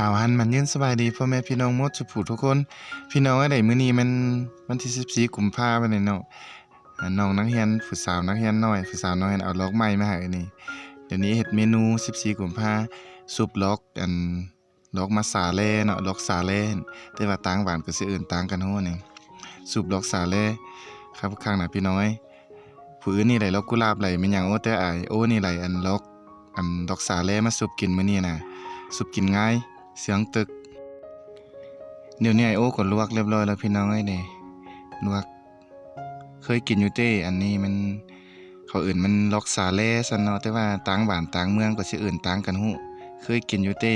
หาวหันมันยืนสบายดีพ่อแม่พี่น้องมดสุผูทุกคน พี่น้องอ้ไดมื้อนี้มันวันที่ 14กุมภาพันธ์เนาะน้องนักเรียนผู้สาวนักเรียนน้อยผู้สาวน้อยเอาล็อกใหม่มาให้นนี้เดี๋ยวนี้เฮ็ดเมนู 14กุมภาซุปล็อกอันล็อกมาสาแล่เนาะล็อกสาแล่แต่ว่าต่างบ้านก็สิเอิ้นต่างกันโฮนี่ซุปล็อกสาแล่ครับข้างหน้าพี่น้อยผู้อื่นนี่ไหลล็อกกุหลาบไหลแม่นหยังโอ้แต่อายโอ้นี่ไหลอันล็อกอันดอกสาแล่มาซุปกินมื้อนี้น่ะซุปกินง่าย เสียงตึก เดี๋ยวนี้ไอโอก็ลวกเรียบร้อยแล้วพี่น้องไอ้เด้ลวก เคยกินอยู่เต้อันนี้มันเขาอื่นมันล็อกสาเล่ซันเนาะแต่ว่าต่างบ้านต่างเมืองก็สิอื่นต่างกันฮู้เคยกินอยู่เต้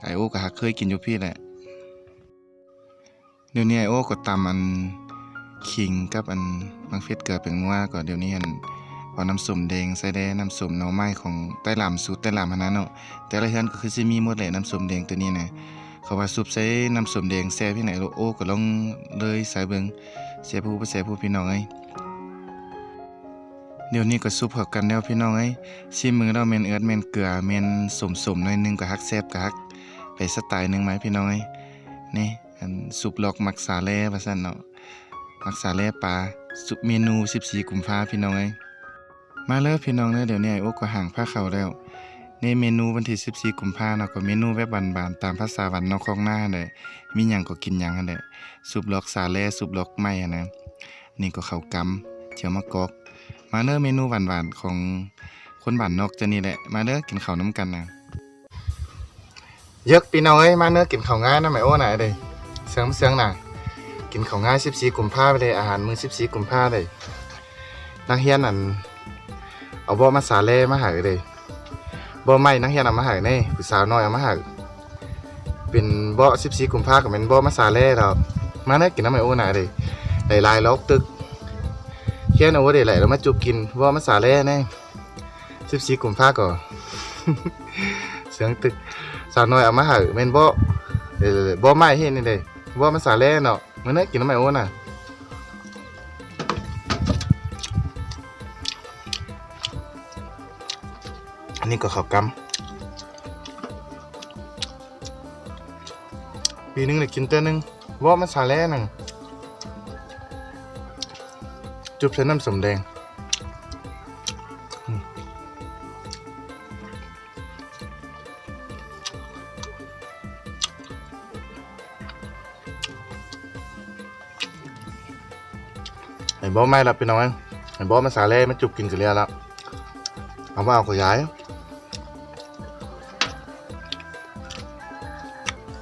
ไอโอก็ฮักเคยกินอยู่พี่แหละ เดี๋ยวนี้ไอโอก็ตำอันขิงกับอันบางเฟ็ดเกลือเป็นนัวก็เดี๋ยวนี้อัน เอาน้ำส้มแดงใส่แด้น้ำส้มหน่อไม้ของใต้หลามสูตรใต้หลามหันนั้นเนาะแต่ละเฮือนก็คือสิมีหมดแหละน้ำส้มแดงตัวนี้นะเขาว่าซุปใส่น้ำส้มแดงแซ่บที่ไหนโลโอ้ก็ลองเลยใส่เบิงแซ่ผู้บ่แซ่ผู้พี่น้องเอ้ยเดี๋ยวนี้ก็ซุปเข้ากันแล้วพี่น้องเอ้ยชิมมือเราแม่นเอือดแม่นเกลือแม่นสมๆหน่อยหนึงก็ฮักแซ่บก็ฮักไปสไตล์หนึงไหมพี่น้องเอ้ยนี่อันซุปลอกมักสาแลว่าซั่นเนาะมักสาแลปลาซุปเมนู14กุมภาพี่น้องเอ้ย มาเลยพี่น้องเด้อเดี๋ยวนี้ไอโอ้ก็ห่างผ้าเขาแล้ว ในเมนูวันที่14กุมภาเนาะก็เมนูแบบบานๆตามภาษาวันนอกของหน้าหั่นแหละมีหยังก็กินหยังหั่นแหละซุปล็อกสาแล่ซุปล็อกไม้อะนะนี่ก็ข้าวกำเจียวมะกอก มาเด้อเมนูหวานๆของคนบ้านนอกจะนี่แหละ มาเด้อกินข้าวน้ำกันนะเยกพี่น้องเอ้ยมาเด้อกินข้าวง่ายนะแม่โอ้น่ะเด้เสียงเสียงหน่ะกินข้าวง่าย14กุมภาไปเลยอาหารมื้อ14กุมภาเลยนักเรียนนั่น เอาบ่มาสาแลมาห้เลยบ่ไม่นักเรียนเอามาห้แน่ผู้สาวน้อยเอามาห้เป็นบ่14กุมภาก็เป็นบ่มาสาแลดอกมาเด้อกินน้ำไอโอน่ะเด้ได้หลายๆลอกตึกเขียนเอาไว้ได้หลยแล้วมาจุบกินบ่มาสาแลแน่14กุมภาก็เสียงตึกสาวน้อยเอามาห้แม่นบ่เด้ๆบ่ไม่เฮ็ดนี่เด้บ่มาสาแลเนาะมาเด้อกินน้ำไอโอน่ะ นนี้ก็ข้าวกำปีหนึงได้กินเต้นหนึงว่ามันสาแล่หนึงจุบใส่น้ำสมแดงไอ้บอไม่ละพี่น้องไอ้บอมาสาแล่มันจุบกินกันแล้วละเอามาเอาขยาย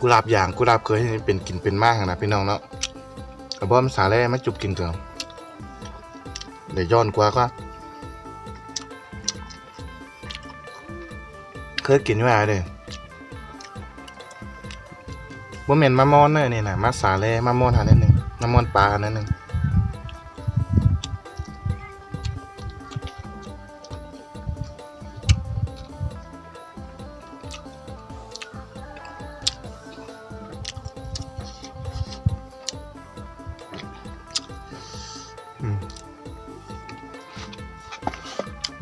กุหลาบอย่างกุหลาบเคยให้เป็นกินเป็นมากนะพี่น้องเนาะแต่บ่มันสาแล่มาจุบกินเถอะเดี๋ยวย้อนกว่าก็เคยกินว่าเลยบ่แม่นมามอนเด้อนี่นะมาสาแล่มามอนหานิดนึงมามอนปลาหานิดนึง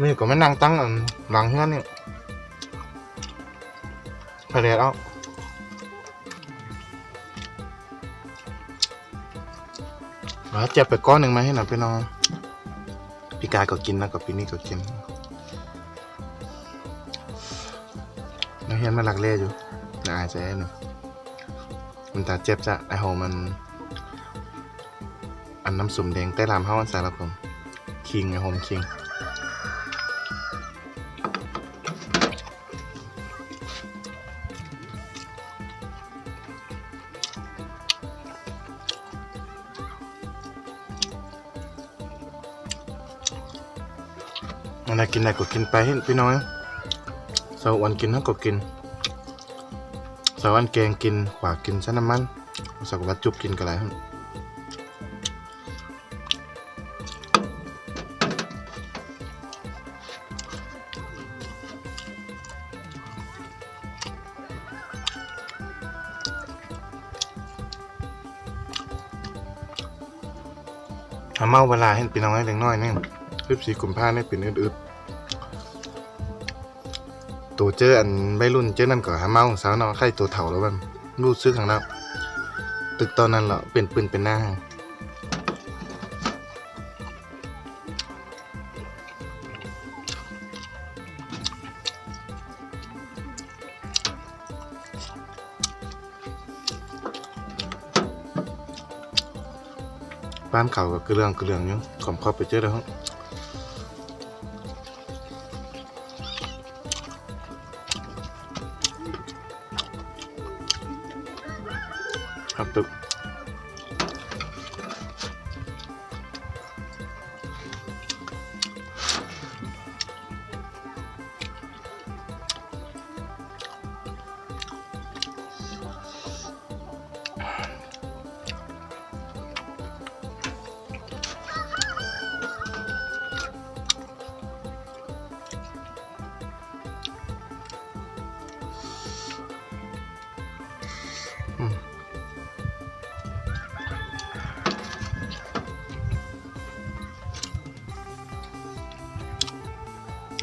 นี่ก็มานั่งตั้งหลังเฮือนนี่ไปแล้วเอาเอาเจ็บไปก้อนหนึ่งมาให้หน่อยพี่น้องพี่กายก็กินแล้วก็พี่นี่ก็กินนักเรียนมาหลักเล่อยู่น่าอายใจหนึ่งมันตาเจ็บจะไอโหมัน อันน้ำสุ่มแดงใต้ลามเฮาอันสารผมคิงไอโฮมคิง อันไหนกินไหนก็กินไปให้พี่น้อยสาววันกินทั้งก็กินสาววันแกงกินขวากินซะน้ำมันสักวัดจุบกินก็ไรครับทำเมาเวลาให้พี่น้องให้เล็กน้อยนี่ สิบสี่กุมภาเนี่ยเป็นอืดๆตัวเจออันใบรุ่นเจอนั่นก็หาเมาสาวนาะใครตัวเฒ่าแล้วมันรู้สึกข้างหน้าตึกตอนนั้นเหรอเป็นปืนเป็นหน้าบ้านเขาก็คือเรื่องคือเรื่องอยู่ขอมเข้าไปเจอแล้ว ครั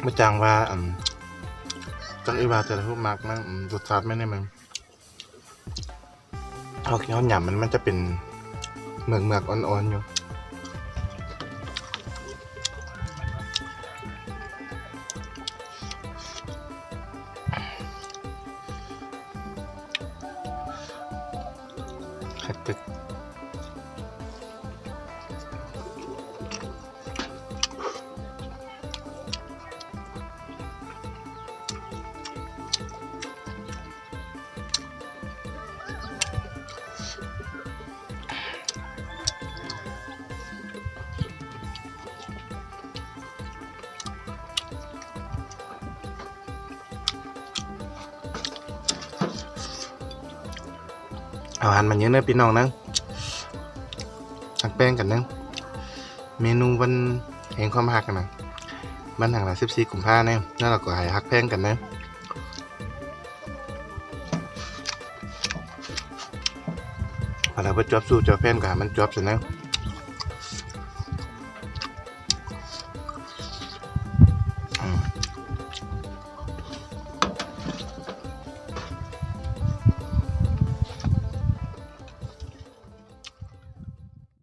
บตึกมาจางว่าอืมจังอีวาแต่ละรูปมากนะอืมรสชาติไม่ได้มันเอาเคี้ยวหยำมันมันจะเป็นเหมือกเหมือกอ่อนๆอยู่คักตึก อาอาหารมันเยอะเนอะพี่น้องนะหักแป้งกันนะเมนูวันแห่งความหักกันนะมันหักละสิบสี่กุมภาเนี่ยแล้วเราก็หายหักแป้งกันนะพอเราไปจอบสู้จอบแป้งกันมันจอบเสร็จแล้ว